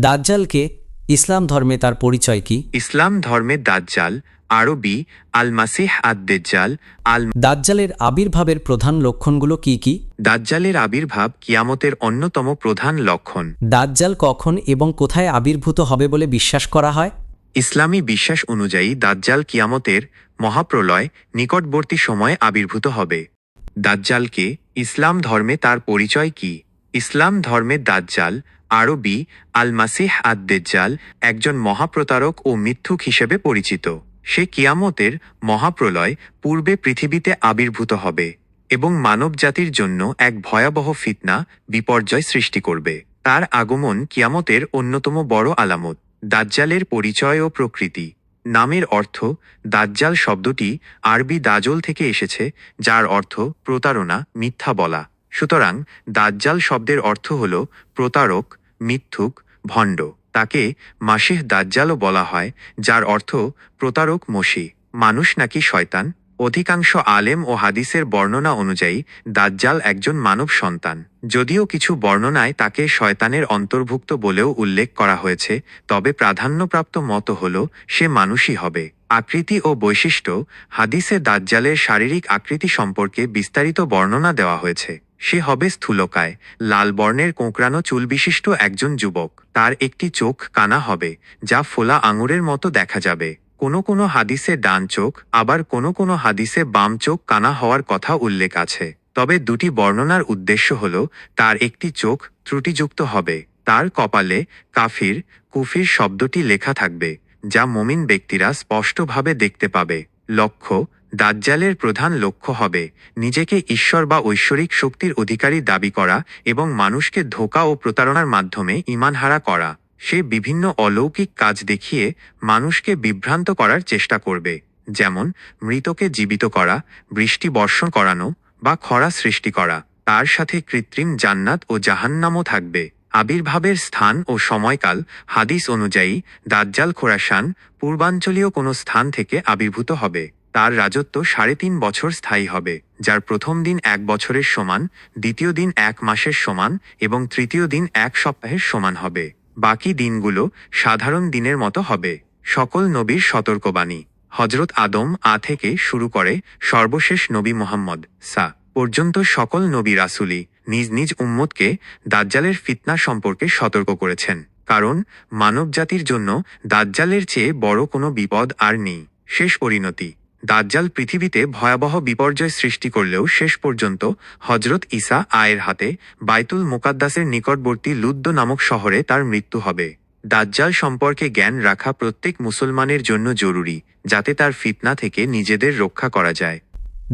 দাজ্জালকে ইসলাম ধর্মে তার পরিচয় কি? ইসলাম ধর্মে দাজ্জাল আরবি আল মাসিহ আদ আল দাজ্জালের আবির্ভাবের প্রধান লক্ষণগুলো কি কি? দাজ্জালের আবির্ভাব কিয়ামতের অন্যতম প্রধান লক্ষণ। দাজ্জাল কখন এবং কোথায় আবির্ভূত হবে বলে বিশ্বাস করা হয়? ইসলামী বিশ্বাস অনুযায়ী দাজ্জাল কিয়ামতের মহাপ্রলয় নিকটবর্তী সময়ে আবির্ভূত হবে। দাজ্জালকে ইসলাম ধর্মে তার পরিচয় কি? ইসলাম ধর্মে দাজ্জাল আরবি আল মাসিহ আদ দেজ্জাল একজন মহাপ্রতারক ও মিথ্যুক হিসেবে পরিচিত। সে কিয়ামতের মহাপ্রলয় পূর্বে পৃথিবীতে আবির্ভূত হবে এবং মানবজাতির জন্য এক ভয়াবহ ফিতনা, বিপর্যয় সৃষ্টি করবে। তার আগমন কিয়ামতের অন্যতম বড় আলামত, দাজ্জালের পরিচয় ও প্রকৃতি। নামের অর্থ, দাজ্জাল শব্দটি আরবি দাজল থেকে এসেছে, যার অর্থ প্রতারণা, মিথ্যা বলা। সুতরাং দাজ্জাল শব্দের অর্থ হল প্রতারক, মিথ্যুক, ভণ্ড। তাকে মাসিহ দাজ্জালও বলা হয়, যার অর্থ প্রতারক মসি। মানুষ নাকি শয়তান? অধিকাংশ আলেম ও হাদিসের বর্ণনা অনুযায়ী দাজ্জাল একজন মানব সন্তান। যদিও কিছু বর্ণনায় তাকে শয়তানের অন্তর্ভুক্ত বলেও উল্লেখ করা হয়েছে, তবে প্রাধান্যপ্রাপ্ত মত হল সে মানুষই হবে। আকৃতি ও বৈশিষ্ট্য, হাদিসে দাজ্জালের শারীরিক আকৃতি সম্পর্কে বিস্তারিত বর্ণনা দেওয়া হয়েছে। সে হবে স্থূলকায়। লাল বর্ণের কোঁকড়ানো চুল বিশিষ্ট একজন যুবক। তার একটি চোখ কানা হবে, যা ফোলা আঙুরের মতো দেখা যাবে। কোনো কোনো হাদিসে ডান চোখ, আবার কোনো কোনো হাদিসে বাম চোখ কানা হওয়ার কথা উল্লেখ আছে। তবে দুটি বর্ণনার উদ্দেশ্য হল, তার একটি চোখ ত্রুটিযুক্ত হবে, তার কপালে কাফির, কুফির শব্দটি লেখা থাকবে, যা মমিন ব্যক্তিরা স্পষ্টভাবে দেখতে পাবে। লক্ষ্য দাজ্জালের প্রধান লক্ষ্য হবে নিজেকে ঈশ্বর বা ঐশ্বরিক শক্তির অধিকারী দাবি করা এবং মানুষকে ধোকা ও প্রতারণার মাধ্যমে ইমানহারা করা। সে বিভিন্ন অলৌকিক কাজ দেখিয়ে মানুষকে বিভ্রান্ত করার চেষ্টা করবে, যেমন মৃতকে জীবিত করা, বৃষ্টি বর্ষণ করানো বা খরা সৃষ্টি করা। তার সাথে কৃত্রিম জান্নাত ও জাহান্নামও থাকবে। আবির্ভাবের স্থান ও সময়কাল হাদিস অনুযায়ী দাজ্জাল খোরাসান পূর্বাঞ্চলীয় কোনো স্থান থেকে আবির্ভূত হবে। তার রাজত্ব সাড়ে তিন বছর স্থায়ী হবে, যার প্রথম দিন এক বছরের সমান, দ্বিতীয় দিন এক মাসের সমান, এবং তৃতীয় দিন এক সপ্তাহের সমান হবে। বাকি দিনগুলো সাধারণ দিনের মতো হবে। সকল নবীর সতর্কবাণী। হজরত আদম আ থেকে শুরু করে সর্বশেষ নবী মোহাম্মদ, সা পর্যন্ত সকল নবী রাসুলি নিজ নিজ উম্মতকে দাজ্জালের ফিতনা সম্পর্কে সতর্ক করেছেন। কারণ মানবজাতির জন্য দাজ্জালের চেয়ে বড় কোনো বিপদ আর নেই। শেষ পরিণতি। দাজ্জাল পৃথিবীতে ভয়াবহ বিপর্যয় সৃষ্টি করলেও শেষ পর্যন্ত হজরত ইসা আয়ের হাতে বাইতুল মুকাদ্দাসের নিকটবর্তী লুদ্দ নামক শহরে তার মৃত্যু হবে। দাজ্জাল সম্পর্কে জ্ঞান রাখা প্রত্যেক মুসলমানের জন্য জরুরি, যাতে তার ফিতনা থেকে নিজেদের রক্ষা করা যায়।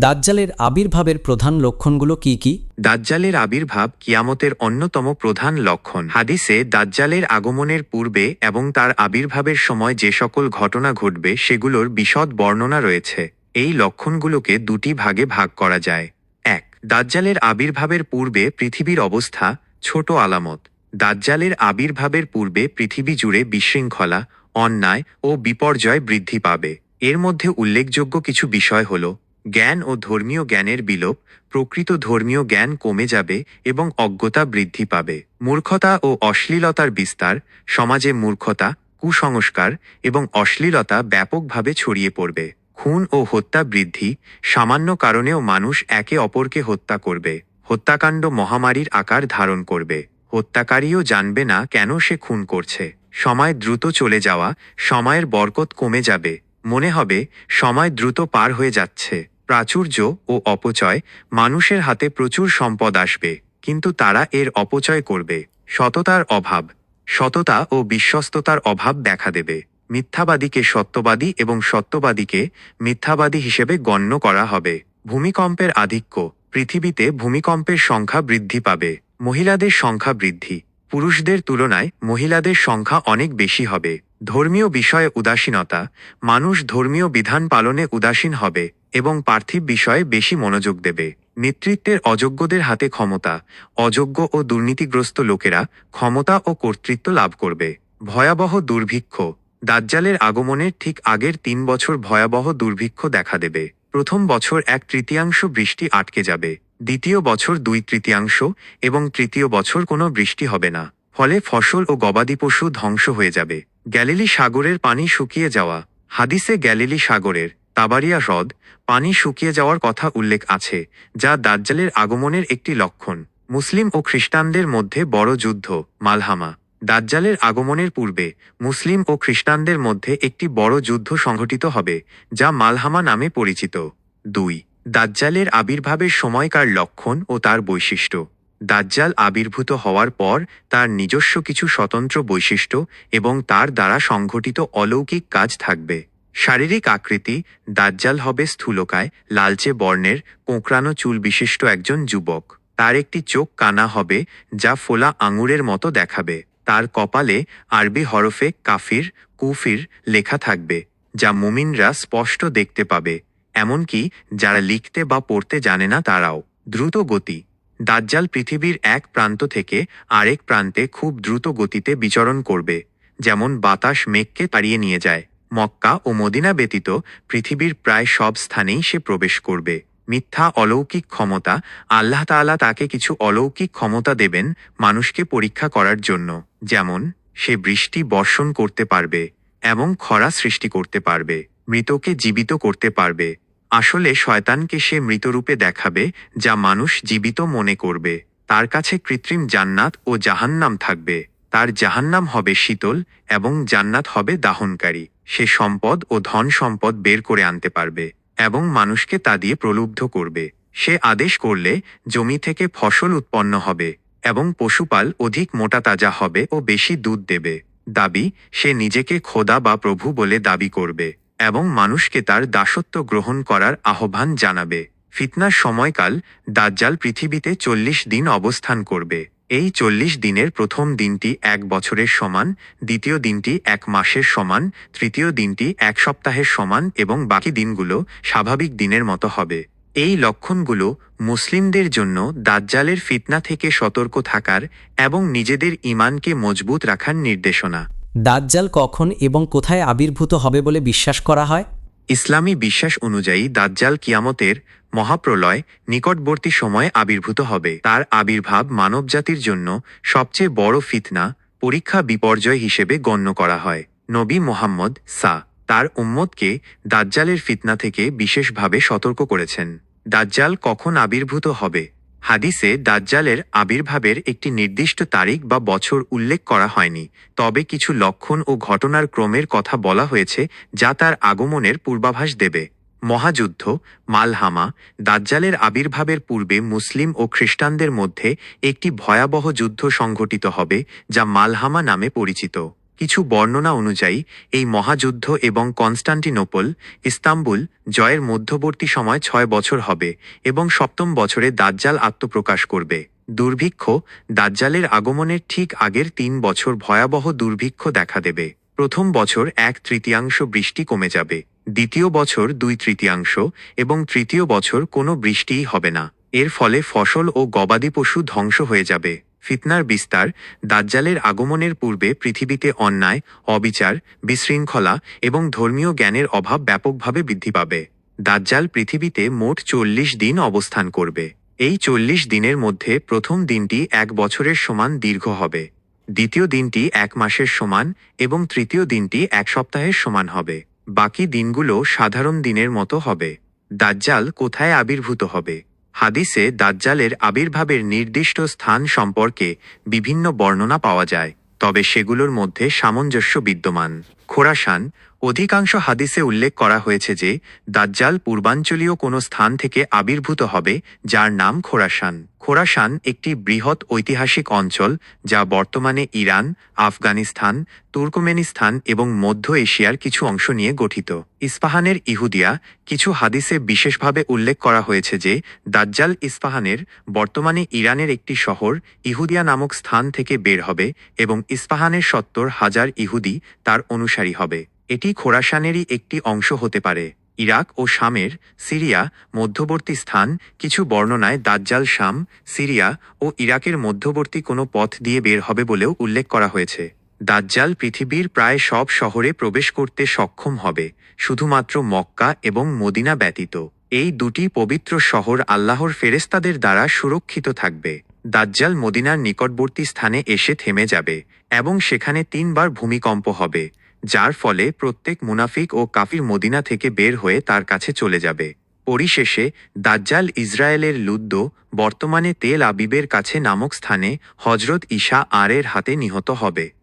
দাজ্জালের আবির্ভাবের প্রধান লক্ষণগুলো কি কি? দাজ্জালের আবির্ভাব কিয়ামতের অন্যতম প্রধান লক্ষণ। হাদিসে দাজ্জালের আগমনের পূর্বে এবং তার আবির্ভাবের সময় যে সকল ঘটনা ঘটবে সেগুলোর বিশদ বর্ণনা রয়েছে। এই লক্ষণগুলোকে দুটি ভাগে ভাগ করা যায়। এক, দাজ্জালের আবির্ভাবের পূর্বে পৃথিবীর অবস্থা, ছোট আলামত। দাজ্জালের আবির্ভাবের পূর্বে পৃথিবী জুড়ে বিশৃঙ্খলা, অন্যায় ও বিপর্যয় বৃদ্ধি পাবে। এর মধ্যে উল্লেখযোগ্য কিছু বিষয় হল জ্ঞান ও ধর্মীয় জ্ঞানের বিলোপ প্রকৃত ধর্মীয় জ্ঞান কমে যাবে এবং অজ্ঞতা বৃদ্ধি পাবে। মূর্খতা ও অশ্লীলতার বিস্তার সমাজে মূর্খতা, কুসংস্কার এবং অশ্লীলতা ব্যাপকভাবে ছড়িয়ে পড়বে। খুন ও হত্যা বৃদ্ধি সামান্য কারণেও মানুষ একে অপরকে হত্যা করবে। হত্যাকাণ্ড মহামারীর আকার ধারণ করবে। হত্যাকারীও জানবে না কেন সে খুন করছে। সময় দ্রুত চলে যাওয়া, সময়ের বরকত কমে যাবে। মনে হবে, সময় দ্রুত পার হয়ে যাচ্ছে। প্রাচুর্য ও অপচয় মানুষের হাতে প্রচুর সম্পদ আসবে, কিন্তু তারা এর অপচয় করবে। সততার অভাব, সততা ও বিশ্বস্ততার অভাব দেখা দেবে। মিথ্যাবাদীকে সত্যবাদী এবং সত্যবাদীকে মিথ্যাবাদী হিসেবে গণ্য করা হবে। ভূমিকম্পের আধিক্য, পৃথিবীতে ভূমিকম্পের সংখ্যা বৃদ্ধি পাবে। মহিলাদের সংখ্যা বৃদ্ধি, পুরুষদের তুলনায় মহিলাদের সংখ্যা অনেক বেশি হবে। ধর্মীয় বিষয়ে উদাসীনতা, মানুষ ধর্মীয় বিধান পালনে উদাসীন হবে এবং পার্থিব বিষয়ে বেশি মনোযোগ দেবে। নেতৃত্বের অযোগ্যদের হাতে ক্ষমতা, অযোগ্য ও দুর্নীতিগ্রস্ত লোকেরা ক্ষমতা ও কর্তৃত্ব লাভ করবে। ভয়াবহ দুর্ভিক্ষ, দাজ্জালের আগমনের ঠিক আগের তিন বছর ভয়াবহ দুর্ভিক্ষ দেখা দেবে। প্রথম বছর এক তৃতীয়াংশ বৃষ্টি আটকে যাবে, দ্বিতীয় বছর দুই তৃতীয়াংশ এবং তৃতীয় বছর কোনো বৃষ্টি হবে না, ফলে ফসল ও গবাদি পশু ধ্বংস হয়ে যাবে। গ্যালিলি সাগরের পানি শুকিয়ে যাওয়া। হাদিসে গ্যালিলি সাগরের তাবারিয়া হ্রদ পানি শুকিয়ে যাওয়ার কথা উল্লেখ আছে, যা দাজ্জালের আগমনের একটি লক্ষণ। মুসলিম ও খ্রিস্টানদের মধ্যে বড় যুদ্ধ, মালহামা। দাজ্জালের আগমনের পূর্বে মুসলিম ও খ্রিস্টানদের মধ্যে একটি বড় যুদ্ধ সংঘটিত হবে, যা মালহামা নামে পরিচিত। দুই, দাজ্জালের আবির্ভাবের সময়কার লক্ষণ ও তার বৈশিষ্ট্য। দাজ্জাল আবির্ভূত হওয়ার পর তার নিজস্ব কিছু স্বতন্ত্র বৈশিষ্ট্য এবং তার দ্বারা সংঘটিত অলৌকিক কাজ থাকবে। শারীরিক আকৃতি, দাজ্জাল হবে স্থূলকায়, লালচে বর্ণের, কোঁকড়ানো চুল বিশিষ্ট একজন যুবক। তার একটি চোখ কানা হবে, যা ফোলা আঙুরের মতো দেখাবে। তার কপালে আরবি হরফে কাফির, কুফির লেখা থাকবে, যা মুমিনরা স্পষ্ট দেখতে পাবে, এমনকি যারা লিখতে বা পড়তে জানে না তারাও। দ্রুত গতি। দাজ্জাল পৃথিবীর এক প্রান্ত থেকে আরেক প্রান্তে খুব দ্রুত গতিতে বিচরণ করবে, যেমন বাতাস মেঘকে তাড়িয়ে নিয়ে যায়। মক্কা ও মদিনা ব্যতীত পৃথিবীর প্রায় সব স্থানেই সে প্রবেশ করবে। মিথ্যা অলৌকিক ক্ষমতা, আল্লাহ তাআলা তাকে কিছু অলৌকিক ক্ষমতা দেবেন মানুষকে পরীক্ষা করার জন্য। যেমন, সে বৃষ্টি বর্ষণ করতে পারবে এবং খরা সৃষ্টি করতে পারবে, মৃতকে জীবিত করতে পারবে। আসলে শয়তানকে সে মৃতরূপে দেখাবে, যা মানুষ জীবিত মনে করবে। তার কাছে কৃত্রিম জান্নাত ও জাহান্নাম থাকবে। তার জাহান্নাম হবে শীতল এবং জান্নাত হবে দাহনকারী। সে সম্পদ ও ধন সম্পদ বের করে আনতে পারবে এবং মানুষকে তা দিয়ে প্রলুব্ধ করবে। সে আদেশ করলে জমি থেকে ফসল উৎপন্ন হবে এবং পশুপাল অধিক মোটা তাজা হবে ও বেশি দুধ দেবে। দাবি, সে নিজেকে খোদা বা প্রভু বলে দাবি করবে। এবং মানুষকে তার দাসত্ব গ্রহণ করার আহ্বান জানাবে। ফিতনার সময়কাল দাজ্জাল পৃথিবীতে চল্লিশ দিন অবস্থান করবে। এই চল্লিশ দিনের প্রথম দিনটি এক বছরের সমান, দ্বিতীয় দিনটি এক মাসের সমান, তৃতীয় দিনটি এক সপ্তাহের সমান এবং বাকি দিনগুলো স্বাভাবিক দিনের মতো হবে। এই লক্ষণগুলো মুসলিমদের জন্য দাজ্জালের ফিতনা থেকে সতর্ক থাকার এবং নিজেদের ইমানকে মজবুত রাখার নির্দেশনা। দাজ্জাল কখন এবং কোথায় আবির্ভূত হবে বলে বিশ্বাস করা হয়? ইসলামী বিশ্বাস অনুযায়ী দাজ্জাল কিয়ামতের মহাপ্রলয় নিকটবর্তী সময়ে আবির্ভূত হবে। তার আবির্ভাব মানবজাতির জন্য সবচেয়ে বড় ফিতনা পরীক্ষা বিপর্যয় হিসেবে গণ্য করা হয়। নবী মোহাম্মদ সা তার উম্মতকে দাজ্জালের ফিতনা থেকে বিশেষভাবে সতর্ক করেছেন। দাজ্জাল কখন আবির্ভূত হবে? হাদিসে দাজ্জালের আবির্ভাবের একটি নির্দিষ্ট তারিখ বা বছর উল্লেখ করা হয়নি, তবে কিছু লক্ষণ ও ঘটনার ক্রমের কথা বলা হয়েছে যা তার আগমনের পূর্বাভাস দেবে। মহাযুদ্ধ, মালহামা, দাজ্জালের আবির্ভাবের পূর্বে মুসলিম ও খ্রিস্টানদের মধ্যে একটি ভয়াবহ যুদ্ধ সংঘটিত হবে, যা মালহামা নামে পরিচিত। কিছু বর্ণনা অনুযায়ী, এই মহাযুদ্ধ এবং কনস্টান্টিনোপল, ইস্তাম্বুল, জয়ের মধ্যবর্তী সময় ছয় বছর হবে এবং সপ্তম বছরে দাজ্জাল আত্মপ্রকাশ করবে। দুর্ভিক্ষ, দাজ্জালের আগমনের ঠিক আগের তিন বছর ভয়াবহ দুর্ভিক্ষ দেখা দেবে। প্রথম বছর এক তৃতীয়াংশ বৃষ্টি কমে যাবে। দ্বিতীয় বছর দুই তৃতীয়াংশ এবং তৃতীয় বছর কোনো বৃষ্টিই হবে না। এর ফলে ফসল ও গবাদি পশু ধ্বংস হয়ে যাবে। ফিতনার বিস্তার, দাজ্জালের আগমনের পূর্বে পৃথিবীতে অন্যায়, অবিচার, বিশৃঙ্খলা এবং ধর্মীয় জ্ঞানের অভাব ব্যাপকভাবে বৃদ্ধি পাবে। দাজ্জাল পৃথিবীতে মোট চল্লিশ দিন অবস্থান করবে। এই চল্লিশ দিনের মধ্যে প্রথম দিনটি এক বছরের সমান দীর্ঘ হবে। দ্বিতীয় দিনটি এক মাসের সমান এবং তৃতীয় দিনটি এক সপ্তাহের সমান হবে। বাকি দিনগুলো সাধারণ দিনের মতো হবে। দাজ্জাল কোথায় আবির্ভূত হবে? হাদিসে দাজ্জালের আবির্ভাবের নির্দিষ্ট স্থান সম্পর্কে বিভিন্ন বর্ণনা পাওয়া যায়, তবে সেগুলোর মধ্যে সামঞ্জস্য বিদ্যমান। খোরাসান অধিকাংশ হাদিসে উল্লেখ করা হয়েছে যে, দাজ্জাল পূর্বাঞ্চলীয় কোনো স্থান থেকে আবির্ভূত হবে, যার নাম খোরাসান। খোরাসান একটি বৃহৎ ঐতিহাসিক অঞ্চল, যা বর্তমানে ইরান, আফগানিস্তান, তুর্কমেনিস্তান এবং মধ্য এশিয়ার কিছু অংশ নিয়ে গঠিত। ইস্পাহানের ইহুদিয়া, কিছু হাদিসে বিশেষভাবে উল্লেখ করা হয়েছে যে, দাজ্জাল ইস্পাহানের বর্তমানে ইরানের একটি শহর, ইহুদিয়া নামক স্থান থেকে বের হবে এবং ইস্পাহানের সত্তর হাজার ইহুদি তার অনুসারী হবে। এটি খোরাসানেরই একটি অংশ হতে পারে। ইরাক ও শামের, সিরিয়া, মধ্যবর্তী স্থান, কিছু বর্ণনায় দাজ্জাল শাম, সিরিয়া ও ইরাকের মধ্যবর্তী কোনো পথ দিয়ে বের হবে বলেও উল্লেখ করা হয়েছে। দাজ্জাল পৃথিবীর প্রায় সব শহরে প্রবেশ করতে সক্ষম হবে, শুধুমাত্র মক্কা এবং মদিনা ব্যতীত। এই দুটি পবিত্র শহর আল্লাহর ফেরেস্তাদের দ্বারা সুরক্ষিত থাকবে। দাজ্জাল মদিনার নিকটবর্তী স্থানে এসে থেমে যাবে এবং সেখানে তিনবার ভূমিকম্প হবে। যার ফলে প্রত্যেক মুনাফিক ও কাফির মদিনা থেকে বের হয়ে তার কাছে চলে যাবে। পরিশেষে, দাজ্জাল ইসরায়েলের লুদ্দ বর্তমানে তেল আবিবের কাছে নামক স্থানে হজরত ঈশা আরের হাতে নিহত হবে।